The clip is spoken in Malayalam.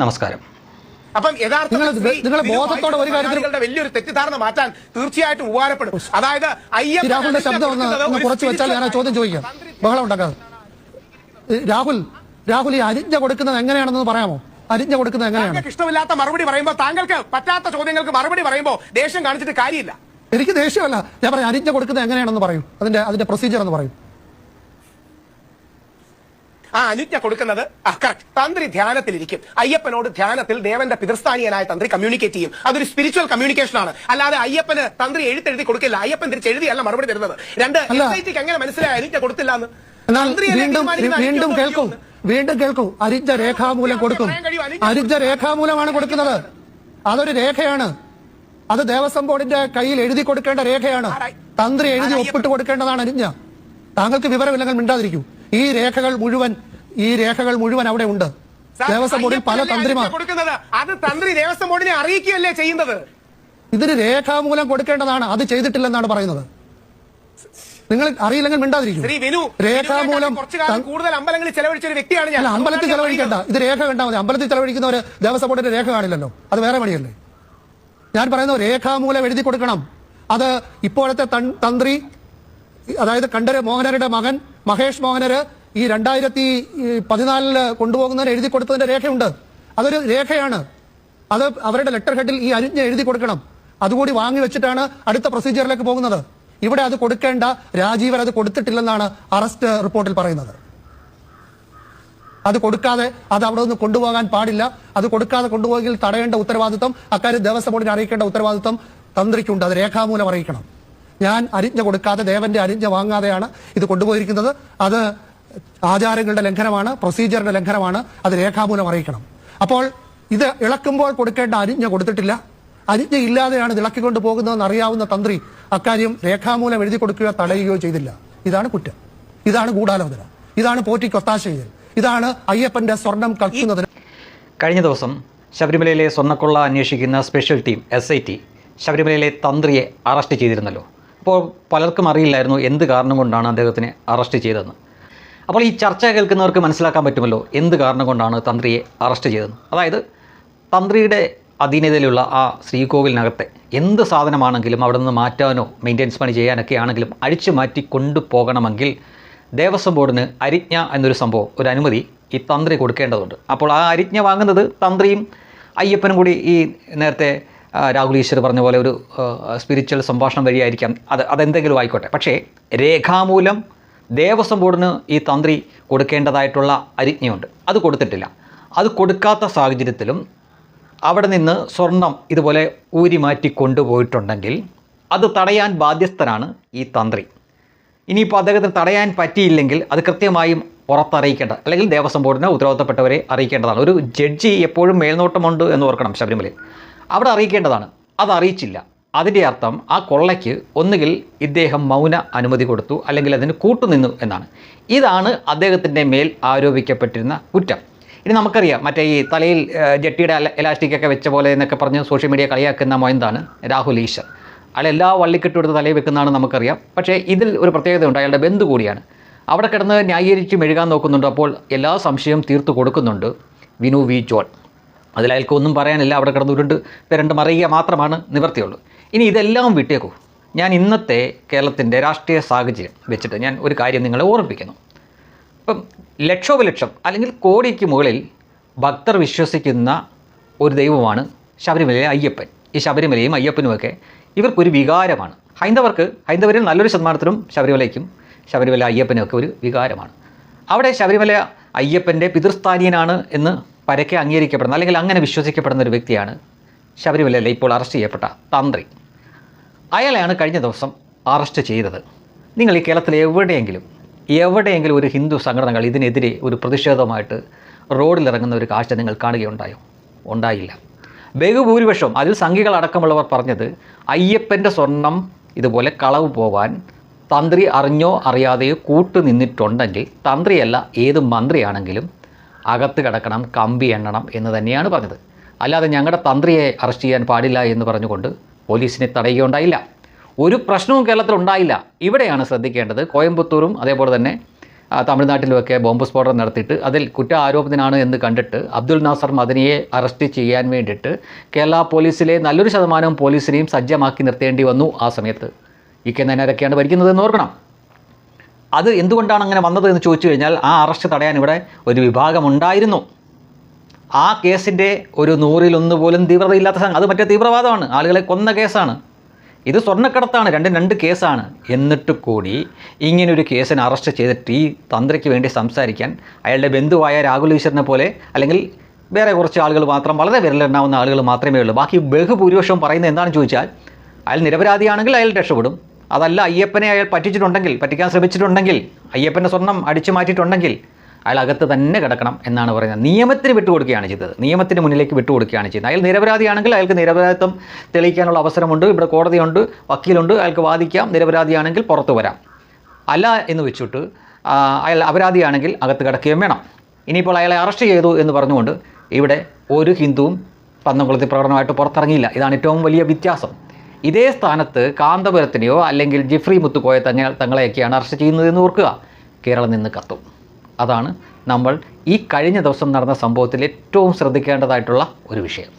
നമസ്കാരം. അപ്പം ബോധത്തോടെ ഒരു കാര്യത്തിൽ- മലയാളികളുടെ വലിയൊരു തെറ്റിദ്ധാരണ മാറ്റാൻ തീർച്ചയായിട്ടും ഉപകാരപ്പെടും. അതായത് രാഹുലിന്റെ ശബ്ദം കുറച്ച് വെച്ചാൽ ഞാൻ ചോദ്യം ചോദിക്കാം. ബഹളം ഉണ്ടാക്കാതെ. രാഹുൽ രാഹുൽ ഈ അരിഞ്ഞ കൊടുക്കുന്നത് എങ്ങനെയാണെന്ന് പറയാമോ? അരിഞ്ഞ കൊടുക്കുന്നത് എങ്ങനെയാണ്? ഇഷ്ടമില്ലാത്ത മറുപടി പറയുമ്പോൾ താങ്കൾക്ക് പറ്റാത്ത ചോദ്യങ്ങൾക്ക് മറുപടി പറയുമ്പോൾ ദേഷ്യം കാണിച്ചിട്ട് കാര്യമില്ല. എനിക്ക് ദേഷ്യമല്ല. ഞാൻ പറയാം അരിഞ്ഞ കൊടുക്കുന്നത് എങ്ങനെയാണെന്ന് പറയും. അതിന്റെ അതിന്റെ പ്രൊസീജിയർ എന്ന് പറയൂ. ആ അനുജ്ഞ കൊടുക്കുന്നത് ആ, കറക്റ്റ് തന്ത്രി ധ്യാനത്തിലിരിക്കും. അയ്യപ്പനോട് ധ്യാനത്തിൽ ദേവന്റെ പിതൃസ്ഥാനീയനായ തന്ത്രി കമ്മ്യൂണിക്കേറ്റ് ചെയ്യും. അതൊരു സ്പിരിച്വൽ കമ്മ്യൂണിക്കേഷൻ ആണ്. അല്ലാതെ അയ്യപ്പന് തന്ത്രി എഴുത്തെഴുതി കൊടുക്കില്ല. അയ്യപ്പൻ തിരിച്ച് എഴുതിയല്ല മറുപടി തരുന്നത്. രണ്ട് എങ്ങനെ മനസ്സിലായി അനുജ്ഞ കൊടുത്തില്ല എന്ന് വീണ്ടും വീണ്ടും കേൾക്കൂ. വീണ്ടും കേൾക്കൂ. അരിഞ്ഞ രേഖാമൂലം കൊടുക്കും. അരിജ രേഖാമൂലമാണ് കൊടുക്കുന്നത്. അതൊരു രേഖയാണ്. അത് ദേവസ്വം ബോർഡിന്റെ കയ്യിൽ എഴുതി കൊടുക്കേണ്ട രേഖയാണ്. തന്ത്രി എഴുതി ഒപ്പിട്ട് കൊടുക്കേണ്ടതാണ് അരിഞ്ഞ. താങ്കൾക്ക് വിവരമില്ലെങ്കിൽ മിണ്ടാതിരിക്കൂ. ഈ രേഖകൾ മുഴുവൻ ഈ രേഖകൾ മുഴുവൻ അവിടെ ഉണ്ട്. ദേവസ്വം ബോർഡിൽ പല തന്ത്രിമാർ കൊടുക്കുന്നത് അത് തന്ത്രി ദേവസ്വം ബോർഡിനെ അറിയിക്കുകയല്ലേ ചെയ്യുന്നത്? ഇതിന് രേഖാമൂലം കൊടുക്കേണ്ടതാണ്. അത് ചെയ്തിട്ടില്ലെന്നാണ് പറയുന്നത്. നിങ്ങൾ അറിയില്ലെങ്കിൽ മിണ്ടാതിരിക്കും. രേഖാമൂലം കൂടുതൽ അമ്പലങ്ങളിൽ ചെലവഴിച്ച ഒരു വ്യക്തിയാണ് ഞാൻ. അമ്പലത്തിൽ ചെലവഴിക്കണ്ട. ഇത് രേഖ കണ്ടാൽ മതി. അമ്പലത്തിൽ ചെലവഴിക്കുന്നവര് ദേവസ്വം ബോർഡിന്റെ രേഖ കാണില്ലല്ലോ. അത് വേറെ പണിയല്ലേ? ഞാൻ പറയുന്നത് രേഖാമൂലം എഴുതി കൊടുക്കണം. അത് ഇപ്പോഴത്തെ തന്ത്രി അതായത് കണ്ടര് മോഹനരുടെ മകൻ മഹേഷ് മോഹനര് ഈ രണ്ടായിരത്തി പതിനാലിൽ കൊണ്ടുപോകുന്നതിന് എഴുതി കൊടുത്തതിന്റെ രേഖയുണ്ട്. അതൊരു രേഖയാണ്. അത് അവരുടെ ലെറ്റർ ഹെഡിൽ ഈ അനുജ്ഞ എഴുതി കൊടുക്കണം. അതുകൂടി വാങ്ങി വെച്ചിട്ടാണ് അടുത്ത പ്രൊസീജിയറിലേക്ക് പോകുന്നത്. ഇവിടെ അത് കൊടുക്കേണ്ട രാജീവർ അത് കൊടുത്തിട്ടില്ലെന്നാണ് അറസ്റ്റ് റിപ്പോർട്ടിൽ പറയുന്നത്. അത് കൊടുക്കാതെ അത് അവിടെ നിന്ന് കൊണ്ടുപോകാൻ പാടില്ല. അത് കൊടുക്കാതെ കൊണ്ടുപോയെങ്കിൽ തടയേണ്ട ഉത്തരവാദിത്വം അക്കാര്യം ദേവസ്വം ബോർഡിനെ അറിയിക്കേണ്ട ഉത്തരവാദിത്വം തന്ത്രിക്കുണ്ട്. അത് രേഖാമൂലം അറിയിക്കണം. ഞാൻ അരിഞ്ഞ കൊടുക്കാതെ ദേവന്റെ അരിഞ്ഞ വാങ്ങാതെയാണ് ഇത് കൊണ്ടുപോയിരിക്കുന്നത്. അത് ആചാരങ്ങളുടെ ലംഘനമാണ് പ്രൊസീജിയറിന്റെ ലംഘനമാണ് അത് രേഖാമൂലം അറിയിക്കണം. അപ്പോൾ ഇത് ഇളക്കുമ്പോൾ കൊടുക്കേണ്ട അരിഞ്ഞ കൊടുത്തിട്ടില്ല. അരിഞ്ഞ ഇല്ലാതെയാണ് ഇത് ഇളക്കിക്കൊണ്ട് പോകുന്നതെന്ന് അറിയാവുന്ന തന്ത്രി അക്കാര്യം രേഖാമൂലം എഴുതി കൊടുക്കുകയോ തടയുകയോ ചെയ്തില്ല. ഇതാണ് കുറ്റം. ഇതാണ് ഗൂഢാലോചന. ഇതാണ് പോറ്റി ഒത്താശ ചെയ്യൽ ഇതാണ് അയ്യപ്പന്റെ സ്വർണം കൽക്കുന്നതിന്. കഴിഞ്ഞ ദിവസം ശബരിമലയിലെ സ്വർണക്കൊള്ള അന്വേഷിക്കുന്ന special team S I T ശബരിമലയിലെ തന്ത്രിയെ അറസ്റ്റ് ചെയ്തിരുന്നല്ലോ. അപ്പോൾ പലർക്കും അറിയില്ലായിരുന്നു എന്ത് കാരണം കൊണ്ടാണ് അദ്ദേഹത്തിനെ അറസ്റ്റ് ചെയ്തതെന്ന്. അപ്പോൾ ഈ ചർച്ച കേൾക്കുന്നവർക്ക് മനസ്സിലാക്കാൻ പറ്റുമല്ലോ എന്ത് കാരണം കൊണ്ടാണ് തന്ത്രിയെ അറസ്റ്റ് ചെയ്തതെന്ന്. അതായത് തന്ത്രിയുടെ അധീനതയിലുള്ള ആ ശ്രീകോവിലിനകത്തെ എന്ത് സാധനമാണെങ്കിലും അവിടെ നിന്ന് മാറ്റാനോ മെയിന്റെനൻസ് പണി ചെയ്യാനൊക്കെ ആണെങ്കിലും അഴിച്ചു മാറ്റി കൊണ്ടുപോകണമെങ്കിൽ ദേവസ്വം ബോർഡിന് അരിജ്ഞ എന്നൊരു സംഭവം ഒരു അനുമതി ഈ തന്ത്രി കൊടുക്കേണ്ടതുണ്ട്. അപ്പോൾ ആ അരിജ്ഞ വാങ്ങുന്നത് തന്ത്രിയും അയ്യപ്പനും കൂടി ഈ നേരത്തെ രാഹുൽ ഈശ്വർ പറഞ്ഞ പോലെ ഒരു സ്പിരിച്വൽ സംഭാഷണം വഴിയായിരിക്കാം. അത് അതെന്തെങ്കിലും ആയിക്കോട്ടെ. പക്ഷേ രേഖാമൂലം ദേവസ്വം ബോർഡിന് ഈ തന്ത്രി കൊടുക്കേണ്ടതായിട്ടുള്ള അരിജ്ഞയുണ്ട്. അത് കൊടുത്തിട്ടില്ല. അത് കൊടുക്കാത്ത സാഹചര്യത്തിലും അവിടെ നിന്ന് സ്വർണം ഇതുപോലെ ഊരി മാറ്റി കൊണ്ടുപോയിട്ടുണ്ടെങ്കിൽ അത് തടയാൻ ബാധ്യസ്ഥനാണ് ഈ തന്ത്രി. ഇനിയിപ്പോൾ അദ്ദേഹത്തിന് തടയാൻ പറ്റിയില്ലെങ്കിൽ അത് കൃത്യമായും പുറത്തറിയിക്കേണ്ട അല്ലെങ്കിൽ ദേവസ്വം ബോർഡിന് ഉത്തരവാദിത്തപ്പെട്ടവരെ അറിയിക്കേണ്ടതാണ്. ഒരു ജഡ്ജി എപ്പോഴും മേൽനോട്ടമുണ്ട് എന്ന് ഓർക്കണം ശബരിമലയിൽ. അവിടെ അറിയിക്കേണ്ടതാണ്. അത് അറിയിച്ചില്ല. അതിന്റെ അർത്ഥം ആ കൊള്ളയ്ക്ക് ഒന്നുകിൽ ഇദ്ദേഹം മൗന അനുമതി കൊടുത്തു അല്ലെങ്കിൽ അതിന് കൂട്ടുനിന്നു എന്നാണ്. ഇതാണ് അദ്ദേഹത്തിന്റെ മേൽ ആരോപിക്കപ്പെട്ടിരുന്ന കുറ്റം. ഇനി നമുക്കറിയാം മറ്റേ ഈ തലയിൽ ജെട്ടിയുടെ എലാസ്റ്റിക്കൊക്കെ വെച്ച പോലെ എന്നൊക്കെ പറഞ്ഞ് സോഷ്യൽ മീഡിയ കളിയാക്കുന്ന മൊയന്താണ് രാഹുൽ ഈശ്വർ. അയാൾ എല്ലാ വള്ളിക്കെട്ടും എടുത്ത് തലയിൽ വെക്കുന്നതാണ് നമുക്കറിയാം. പക്ഷേ ഇതിൽ ഒരു പ്രത്യേകതയുണ്ട്. അയാളുടെ ബന്ധു കൂടിയാണ്. അവിടെ കിടന്ന് ന്യായീകരിച്ച് മെഴുകാൻ നോക്കുന്നുണ്ട്. അപ്പോൾ എല്ലാ സംശയവും തീർത്തു കൊടുക്കുന്നുണ്ട് വിനു വി ജോൺ. അതിൽ അയാൾക്ക് ഒന്നും പറയാനില്ല. അവിടെ കിടന്ന് ഉരുണ്ട് പെരണ്ട് മറിയുക മാത്രമാണ് നിവർത്തിയുള്ളൂ. ഇനി ഇതെല്ലാം വിട്ടേക്കൂ. ഞാൻ ഇന്നത്തെ കേരളത്തിന്റെ രാഷ്ട്രീയ സാഹചര്യം വെച്ചിട്ട് ഞാൻ ഒരു കാര്യം നിങ്ങളെ ഓർമ്മിപ്പിക്കുന്നു. ഇപ്പം ലക്ഷോപലക്ഷം അല്ലെങ്കിൽ കോടിക്ക് മുകളിൽ ഭക്തർ വിശ്വസിക്കുന്ന ഒരു ദൈവമാണ് ശബരിമലയിലെ അയ്യപ്പൻ. ഈ ശബരിമലയും അയ്യപ്പനുമൊക്കെ ഇവർക്കൊരു വികാരമാണ്. ഹൈന്ദവർക്ക് ഹൈന്ദവരിൽ നല്ലൊരു ശതമാനത്തിനും ശബരിമലയ്ക്കും ശബരിമല അയ്യപ്പനുമൊക്കെ ഒരു വികാരമാണ്. അവിടെ ശബരിമല അയ്യപ്പന്റെ പിതൃസ്ഥാനീയനാണ് എന്ന് പരക്കെ അംഗീകരിക്കപ്പെടുന്ന അല്ലെങ്കിൽ അങ്ങനെ വിശ്വസിക്കപ്പെടുന്ന ഒരു വ്യക്തിയാണ് ശബരിമലയിലെ ഇപ്പോൾ അറസ്റ്റ് ചെയ്യപ്പെട്ട തന്ത്രി. അയാളെയാണ് കഴിഞ്ഞ ദിവസം അറസ്റ്റ് ചെയ്തത്. നിങ്ങൾ ഈ കേരളത്തിൽ എവിടെയെങ്കിലും എവിടെയെങ്കിലും ഒരു ഹിന്ദു സംഘടനകൾ ഇതിനെതിരെ ഒരു പ്രതിഷേധമായിട്ട് റോഡിലിറങ്ങുന്ന ഒരു കാഴ്ച നിങ്ങൾ കാണുകയുണ്ടായോ? ഉണ്ടായില്ല. ബഹുഭൂരിപക്ഷം അതിൽ സംഘികളടക്കമുള്ളവർ പറഞ്ഞത് അയ്യപ്പന്റെ സ്വർണം ഇതുപോലെ കളവ് പോവാൻ തന്ത്രി അറിഞ്ഞോ അറിയാതെയോ കൂട്ടുനിന്നിട്ടുണ്ടെങ്കിൽ തന്ത്രിയല്ല ഏത് മന്ത്രിയാണെങ്കിലും അകത്ത് കിടക്കണം കമ്പി എണ്ണണം എന്ന് തന്നെയാണ് പറഞ്ഞത്. അല്ലാതെ ഞങ്ങളുടെ തന്ത്രിയെ അറസ്റ്റ് ചെയ്യാൻ പാടില്ല എന്ന് പറഞ്ഞുകൊണ്ട് പോലീസിനെ തടയുകയുണ്ടായില്ല. ഒരു പ്രശ്നവും കേരളത്തിൽ ഉണ്ടായില്ല. ഇവിടെയാണ് ശ്രദ്ധിക്കേണ്ടത്. കോയമ്പത്തൂരും അതേപോലെ തന്നെ തമിഴ്നാട്ടിലുമൊക്കെ ബോംബ് സ്ഫോടനം നടത്തിയിട്ട് അതിൽ കുറ്റ ആരോപണത്തിനാണ് എന്ന് കണ്ടിട്ട് അബ്ദുൽ നാസർ മദനിയെ അറസ്റ്റ് ചെയ്യാൻ വേണ്ടിയിട്ട് കേരള പോലീസിലെ നല്ലൊരു ശതമാനം പോലീസിനെയും സജ്ജമാക്കി നിർത്തേണ്ടി വന്നു ആ സമയത്ത്. ഈ കെ നയനാരൊക്കെയാണ് ഭരിക്കുന്നതെന്ന് ഓർക്കണം. അത് എന്തുകൊണ്ടാണ് അങ്ങനെ വന്നത് എന്ന് ചോദിച്ചു കഴിഞ്ഞാൽ ആ അറസ്റ്റ് തടയാൻ ഇവിടെ ഒരു വിഭാഗമുണ്ടായിരുന്നു. ആ കേസിന്റെ ഒരു നൂറിലൊന്ന് പോലും തീവ്രതയില്ലാത്ത സംഘം അത് മറ്റേ തീവ്രവാദമാണ്. ആളുകളെ കൊന്ന കേസാണ്. ഇത് സ്വർണക്കടത്താണ് രണ്ടും രണ്ട് കേസാണ്. എന്നിട്ട് കൂടി ഇങ്ങനൊരു കേസിന് അറസ്റ്റ് ചെയ്തിട്ട് ഈ തന്ത്രിക്ക് വേണ്ടി സംസാരിക്കാൻ അയാളുടെ ബന്ധുവായ രാഹുൽ ഈശ്വരനെ പോലെ അല്ലെങ്കിൽ വേറെ കുറച്ച് ആളുകൾ മാത്രം വളരെ വിരലെണ്ണാവുന്ന ആളുകൾ മാത്രമേ ഉള്ളൂ. ബാക്കി ബഹുഭൂരിപക്ഷം പറയുന്നത് എന്താണെന്ന് ചോദിച്ചാൽ അയാൾ നിരപരാധിയാണെങ്കിൽ അയാൾ രക്ഷപ്പെടും. അതല്ല അയ്യപ്പനെ അയാൾ പറ്റിച്ചിട്ടുണ്ടെങ്കിൽ പറ്റിക്കാൻ ശ്രമിച്ചിട്ടുണ്ടെങ്കിൽ അയ്യപ്പന്റെ സ്വർണം അടിച്ചു മാറ്റിയിട്ടുണ്ടെങ്കിൽ അയാൾ അകത്ത് തന്നെ കിടക്കണം എന്നാണ് പറയുന്നത്. നിയമത്തിന് വിട്ടുകൊടുക്കുകയാണ് ചെയ്തത്. നിയമത്തിന് മുന്നിലേക്ക് വിട്ടുകൊടുക്കുകയാണ് ചെയ്യുന്നത് അയാൾ നിരപരാധിയാണെങ്കിൽ അയാൾക്ക് നിരപരാധിത്വം തെളിയിക്കാനുള്ള അവസരമുണ്ട് ഇവിടെ കോടതിയുണ്ട് വക്കീലുണ്ട് അയാൾക്ക് വാദിക്കാം നിരപരാധിയാണെങ്കിൽ പുറത്തു വരാം. അല്ല എന്ന് വെച്ചിട്ട് അയാൾ അപരാധിയാണെങ്കിൽ അകത്ത് കിടക്കുകയും വേണം. ഇനിയിപ്പോൾ അയാളെ അറസ്റ്റ് ചെയ്തു എന്ന് പറഞ്ഞുകൊണ്ട് ഇവിടെ ഒരു ഹിന്ദുവും പന്തംകുളത്തി പ്രകടനമായിട്ട് പുറത്തിറങ്ങിയില്ല. ഇതാണ് ഏറ്റവും വലിയ വ്യത്യാസം. ഇതേ സ്ഥാനത്ത് കാന്തപുരത്തിനെയോ അല്ലെങ്കിൽ ജിഫ്രി മുത്തുക്കോയ തന്നെ തങ്ങളെയൊക്കെയാണ് അറസ്റ്റ് ചെയ്യുന്നതെന്ന് ഓർക്കുക. കേരളം നിന്ന് കത്തും. അതാണ് നമ്മൾ ഈ കഴിഞ്ഞ ദിവസം നടന്ന സംഭവത്തിൽ ഏറ്റവും ശ്രദ്ധിക്കേണ്ടതായിട്ടുള്ള ഒരു വിഷയം.